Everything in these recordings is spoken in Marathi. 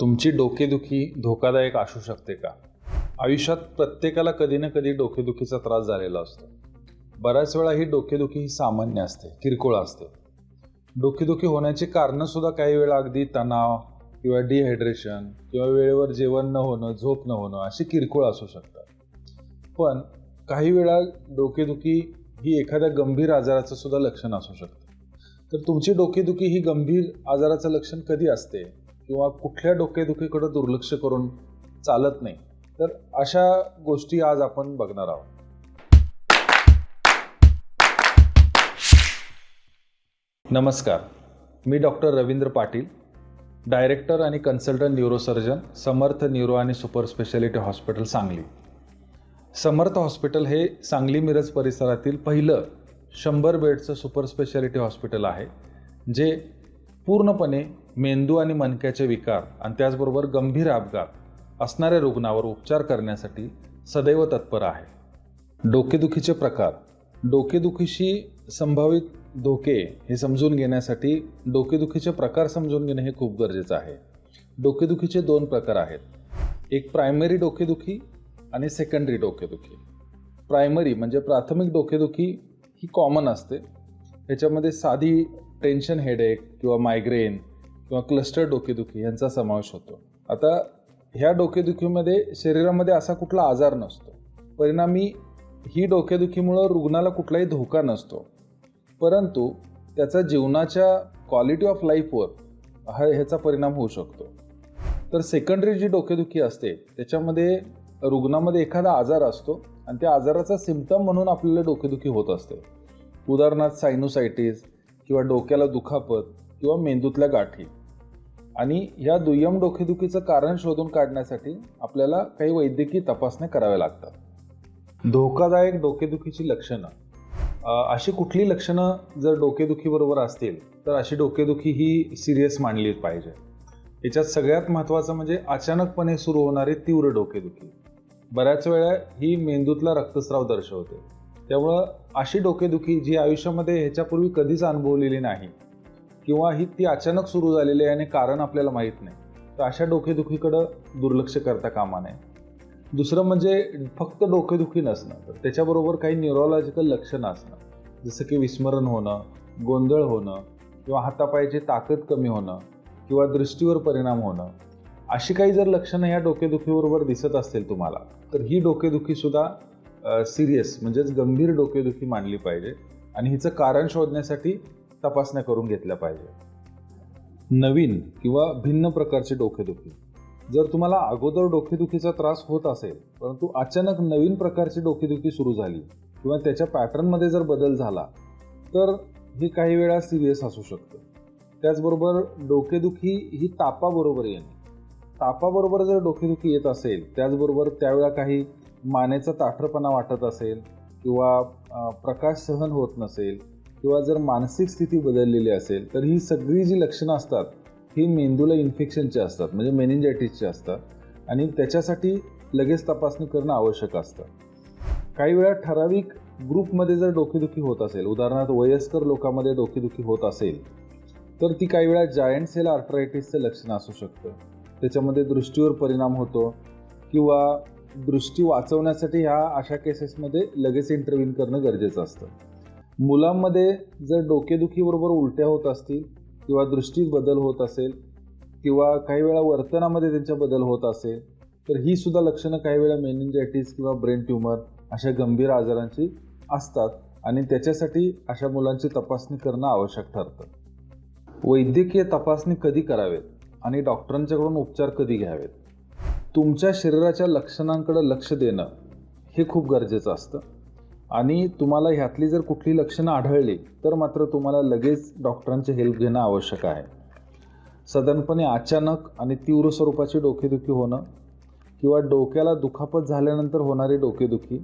तुमची डोकेदुखी धोकादायक असू शकते का? आयुष्यात प्रत्येकाला कधी ना कधी डोकेदुखीचा त्रास झालेला असतो. बऱ्याच वेळा ही डोकेदुखी ही सामान्य असते किरकोळ असते. डोकेदुखी होण्याची कारणं सुद्धा काही वेळा अगदी तणाव किंवा डिहायड्रेशन किंवा वेळेवर जेवण न होणं झोप न होणं अशी किरकोळ असू शकतात. पण काही वेळा डोकेदुखी ही एखाद्या गंभीर आजाराचं सुद्धा लक्षण असू शकतं. तर तुमची डोकेदुखी ही गंभीर आजाराचं लक्षण कधी असते? किंवा कुठल्या डोकेदुखीकडे दुर्लक्ष करून चालत नाही. तर अशा गोष्टी आज आपण बघणार आहोत. नमस्कार. मी डॉक्टर रवींद्र पाटील डायरेक्टर आणि कन्सल्टंट न्यूरोसर्जन समर्थ न्यूरो आणि super speciality hospital Sangli. Samarth hospital हे सांगली मिरज परिसरातील पहिलं शंभर बेडचं सुपर स्पेशालिटी हॉस्पिटल आहे जे पूर्णपणे मेंदू आणि मणक्याचे विकार आणि त्याचबरोबर गंभीर अपघात असणाऱ्या रुग्णावर उपचार करण्यासाठी सदैव तत्पर आहे. डोकेदुखीचे प्रकार. डोकेदुखीशी संभावित धोके हे समजून घेण्यासाठी डोकेदुखीचे प्रकार समजून घेणे हे खूप गरजेचं आहे. डोकेदुखीचे दोन प्रकार आहेत. एक प्रायमरी डोकेदुखी आणि सेकंडरी डोकेदुखी. प्रायमरी म्हणजे प्राथमिक डोकेदुखी ही कॉमन असते. ह्याच्यामध्ये साधी टेन्शन हेडेक किंवा मायग्रेन किंवा क्लस्टर डोकेदुखी यांचा समावेश होतो. आता ह्या डोकेदुखीमध्ये शरीरामध्ये असा कुठला आजार नसतो. परिणामी ही डोकेदुखीमुळं रुग्णाला कुठलाही धोका नसतो. परंतु त्याचा जीवनाच्या क्वालिटी ऑफ लाईफवर हा ह्याचा परिणाम होऊ शकतो. तर सेकंडरी जी डोकेदुखी असते त्याच्यामध्ये रुग्णामध्ये एखादा आजार असतो आणि त्या आजाराचा सिम्पटम म्हणून आपल्याला डोकेदुखी होत असते. उदाहरणार्थ सायनोसायटीस किंवा डोक्याला दुखापत किंवा मेंदूतल्या गाठी. आणि ह्या दुय्यम डोकेदुखीचं कारण शोधून काढण्यासाठी आपल्याला काही वैद्यकीय तपासण्या कराव्या लागतात. धोकादायक डोकेदुखीची लक्षणं. अशी कुठली लक्षणं जर डोकेदुखीबरोबर असतील तर अशी डोकेदुखी ही सिरियस मानली पाहिजे. याच्यात सगळ्यात महत्त्वाचं म्हणजे अचानकपणे सुरू होणारी तीव्र डोकेदुखी. बऱ्याच वेळा ही मेंदूतला रक्तस्राव दर्शवते. त्यामुळं अशी डोकेदुखी जी आयुष्यामध्ये ह्याच्यापूर्वी कधीच अनुभवलेली नाही किंवा ही ती अचानक सुरू झालेली आहे आणि कारण आपल्याला माहीत नाही तर अशा डोकेदुखीकडं दुर्लक्ष करता कामा नये. दुसरं म्हणजे फक्त डोकेदुखी नसणं तर त्याच्याबरोबर काही न्यूरोलॉजिकल लक्षणं असणं जसं की विस्मरण होणं गोंधळ होणं किंवा हातापायाची ताकद कमी होणं किंवा दृष्टीवर परिणाम होणं अशी काही जर लक्षणं ह्या डोकेदुखीबरोबर दिसत असतील तुम्हाला तर ही डोकेदुखीसुद्धा सिरियस म्हणजेच गंभीर डोकेदुखी मानली पाहिजे आणि हिचं कारण शोधण्यासाठी तपासण्या करून घेतल्या पाहिजे. नवीन किंवा भिन्न प्रकारची डोकेदुखी. जर तुम्हाला अगोदर डोकेदुखीचा त्रास होत असेल परंतु अचानक नवीन प्रकारची डोकेदुखी सुरू झाली किंवा त्याच्या पॅटर्नमध्ये जर बदल झाला तर हे काही वेळा सिरियस असू शकतं. त्याचबरोबर डोकेदुखी ही तापाबरोबर येणे. तापाबरोबर जर डोकेदुखी येत असेल त्याचबरोबर त्यावेळा काही मानेचा ताठरपणा वाटत असेल किंवा प्रकाश सहन होत नसेल किंवा जर मानसिक स्थिती बदललेली असेल तर ही सगळी जी लक्षणं असतात ही मेंदूला इन्फेक्शनची असतात म्हणजे मेनिंजायटिसची असतात आणि त्याच्यासाठी लगेच तपासणी करणं आवश्यक असतं. काही वेळा ठराविक ग्रुपमध्ये जर डोकेदुखी होत असेल उदाहरणार्थ वयस्कर लोकांमध्ये डोकेदुखी होत असेल तर ती काही वेळा जायंट सेल आर्थरायटिसचं लक्षण असू शकतं. त्याच्यामध्ये दृष्टीवर परिणाम होतो किंवा दृष्टी वाचवण्यासाठी ह्या अशा केसेसमध्ये लगेच इंटरव्ह्यून करणं गरजेचं असतं. मुलांमध्ये जर डोकेदुखीबरोबर उलट्या होत असतील किंवा दृष्टीत बदल होत असेल किंवा काही वेळा वर्तनामध्ये त्यांच्या बदल होत असेल तर ही सुद्धा लक्षणं काही वेळा मेनिंजायटीस किंवा ब्रेन ट्युमर अशा गंभीर आजारांची असतात आणि त्याच्यासाठी अशा मुलांची तपासणी करणं आवश्यक ठरतं. वैद्यकीय तपासणी कधी करावेत आणि डॉक्टरांच्याकडून उपचार कधी घ्यावेत? तुमच्या शरीराच्या लक्षणांकडे लक्ष देणं हे खूप गरजेचं असतं. आणि तुम्हाला ह्यातली जर कुठली लक्षणं आढळली तर मात्र तुम्हाला लगेच डॉक्टरांची हेल्प घेणं आवश्यक आहे. साधारणपणे अचानक आणि तीव्र स्वरूपाची डोकेदुखी होणं किंवा डोक्याला दुखापत झाल्यानंतर होणारी डोकेदुखी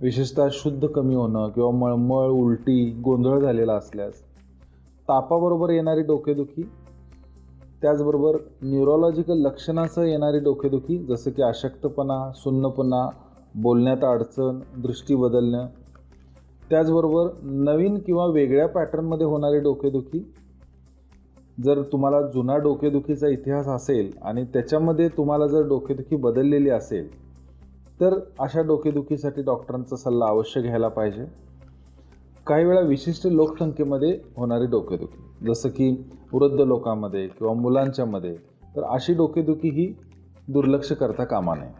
विशेषतः शुद्ध कमी होणं किंवा मळमळ उलटी गोंधळ झालेला असल्यास तापाबरोबर येणारी डोकेदुखी त्याचबरोबर न्यूरोलॉजिकल लक्षणासह येणारी डोकेदुखी जसं की अशक्तपणा सुन्नपणा बोलण्यात अडचण दृष्टी बदलणं. त्याचबरोबर नवीन किंवा वेगळ्या पॅटर्नमध्ये होणारी डोकेदुखी. जर तुम्हाला जुना डोकेदुखीचा इतिहास असेल आणि त्याच्यामध्ये तुम्हाला जर डोकेदुखी बदललेली असेल तर अशा डोकेदुखीसाठी डॉक्टरांचा सल्ला अवश्य घ्यायला पाहिजे. काही वेळा विशिष्ट लोकसंख्येमध्ये होणारी डोकेदुखी. जसं की वृद्ध लोकांमध्ये किंवा मुलांच्यामध्ये तर अशी डोकेदुखी ही दुर्लक्ष करता कामा नये.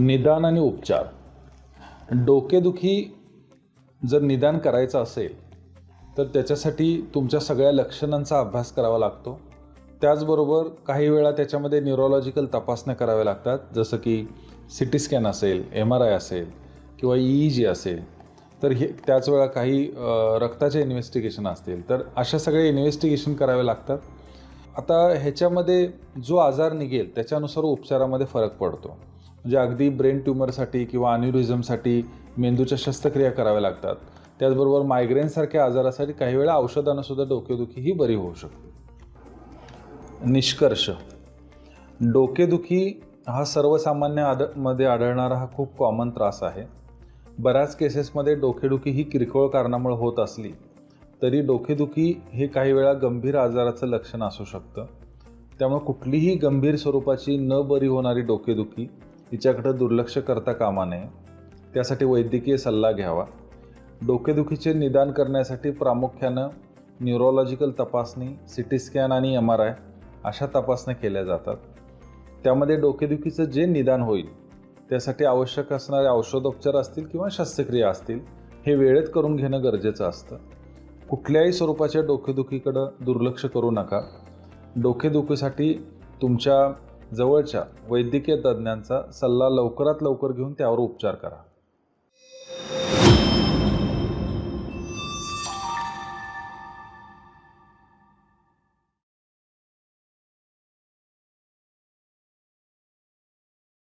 निदान आणि उपचार. डोकेदुखी जर निदान करायचं असेल तर त्याच्यासाठी तुमच्या सगळ्या लक्षणांचा अभ्यास करावा लागतो. त्याचबरोबर काही वेळा त्याच्यामध्ये न्यूरोलॉजिकल तपासण्या कराव्या लागतात जसं की सी टी स्कॅन असेल एम आर आय असेल किंवा ई ई जी असेल. तर हे त्याच वेळा काही रक्ताचे इन्व्हेस्टिगेशन असतील. तर अशा सगळे इन्व्हेस्टिगेशन करावे लागतात. आता ह्याच्यामध्ये जो आजार निघेल त्याच्यानुसार उपचारामध्ये फरक पडतो. म्हणजे अगदी ब्रेन ट्युमरसाठी किंवा अन्युरिझमसाठी मेंदूच्या शस्त्रक्रिया कराव्या लागतात. त्याचबरोबर मायग्रेनसारख्या आजारासाठी काही वेळा औषधांनासुद्धा डोकेदुखी ही बरी होऊ शकते. निष्कर्ष. डोकेदुखी हा सर्वसामान्य आदमध्ये आढळणारा हा खूप कॉमन त्रास आहे. बऱ्याच केसेसमध्ये डोकेदुखी ही किरकोळ कारणामुळे होत असली तरी डोकेदुखी हे काही वेळा गंभीर आजाराचं लक्षण असू शकतं. त्यामुळे कुठलीही गंभीर स्वरूपाची न बरी होणारी डोकेदुखी हिच्याकडं दुर्लक्ष करता कामा नये. त्यासाठी वैद्यकीय सल्ला घ्यावा. डोकेदुखीचे निदान करण्यासाठी प्रामुख्यानं न्यूरोलॉजिकल तपासणी सी टी स्कॅन आणि एम आर आय अशा तपासण्या केल्या जातात. त्यामध्ये डोकेदुखीचं जे निदान होईल त्यासाठी आवश्यक असणारे औषधोपचार असतील किंवा शस्त्रक्रिया असतील हे वेळेत करून घेणं गरजेचं असतं. कुठल्याही स्वरूपाच्या डोकेदुखीकडं दुर्लक्ष करू नका. डोकेदुखीसाठी तुमच्या जवळच्या वैद्यकीय तज्ज्ञांचा सल्ला लवकरात लवकर घेऊन त्यावर उपचार करा.